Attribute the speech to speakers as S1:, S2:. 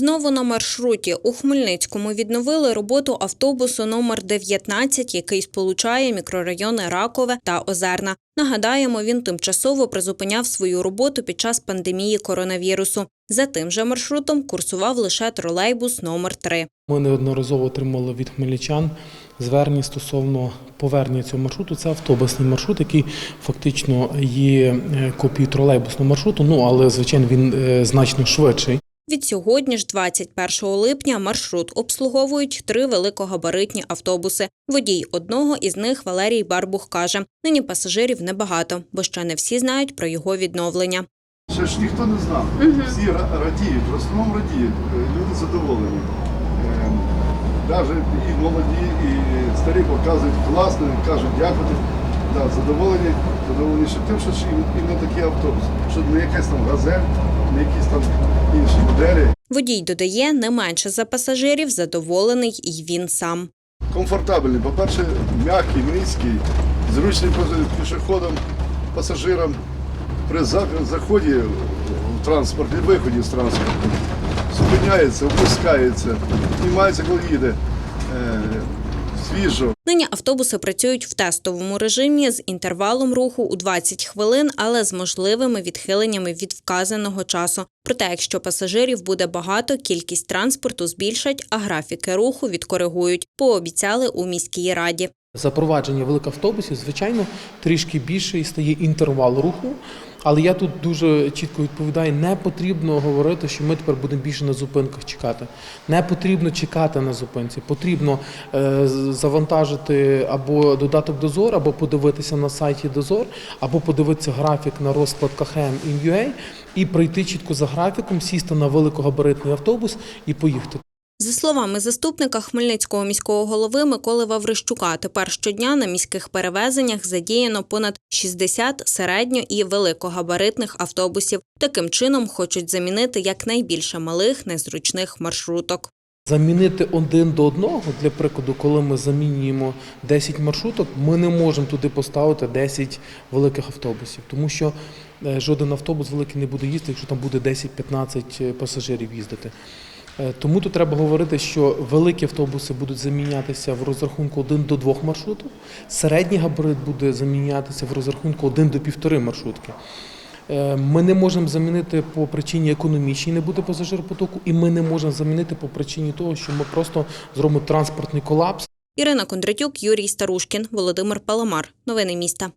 S1: Знову на маршруті у Хмельницькому відновили роботу автобусу номер 19, який сполучає мікрорайони Ракове та Озерна. Нагадаємо, він тимчасово призупиняв свою роботу під час пандемії коронавірусу. За тим же маршрутом курсував лише тролейбус номер 3.
S2: Ми неодноразово отримали від хмельничан звернення стосовно повернення цього маршруту. Це автобусний маршрут, який фактично є е, копією тролейбусного маршруту. Ну але звичайно він е, значно швидший.
S1: Від сьогодні ж, 21 липня, маршрут обслуговують три великогабаритні автобуси. Водій одного із них Валерій Барбух каже: нині пасажирів небагато, бо ще не всі знають про його відновлення.
S3: Ще ж ніхто не знав. Всі радіють, в основному радіють, Е, люди задоволені. Навіть і молоді, і старі показують класно, кажуть дякувати. Да, задоволені, задоволені ще тим, що і- і не такий автобус, що не якась там газель, не якісь там інші моделі.
S1: Водій додає, не менше за пасажирів задоволений і він сам.
S3: Комфортабельний, по-перше, м'який, низький, зручний пішоходам, пасажирам при заході в транспорт і виході з транспорту. Зупиняється, опускається, знімається, коли їде. Свіжо.
S1: Нині автобуси працюють в тестовому режимі з інтервалом руху у 20 хвилин, але з можливими відхиленнями від вказаного часу. Проте, якщо пасажирів буде багато, кількість транспорту збільшать, а графіки руху відкоригують. Пообіцяли у міській раді.
S2: Запровадження великоавтобусів, звичайно, трішки більший стає інтервал руху. Але я тут дуже чітко відповідаю: не потрібно говорити, що ми тепер будемо більше на зупинках чекати. Не потрібно чекати на зупинці. Потрібно е, завантажити або додаток дозор, або подивитися на сайті Дозор, або подивитися графік на розклад КХМ і і прийти чітко за графіком, сісти на великогабаритний автобус і поїхати.
S1: За словами заступника Хмельницького міського голови Миколи Ваврищука, тепер щодня на міських перевезеннях задіяно понад 60 середньо- і великогабаритних автобусів. Таким чином хочуть замінити якнайбільше малих незручних маршруток.
S2: Замінити один до одного, для прикладу, коли ми замінюємо 10 маршруток, ми не можемо туди поставити 10 великих автобусів, тому що е, жоден автобус великий не буде їздити, якщо там буде 10-15 пасажирів їздити. Е, Тому тут треба говорити, що великі автобуси будуть замінятися в розрахунку 1 до 2 маршрутів, середній габарит буде замінятися в розрахунку 1 до 1,5 маршрутки. Е, Ми не можемо замінити по причині економічній, не буде пасажиропотоку, і ми не можемо замінити по причині того, що ми просто зробимо транспортний колапс.
S1: Ірина Кондратюк, Юрій Старушкін, Володимир Паламар. Новини міста.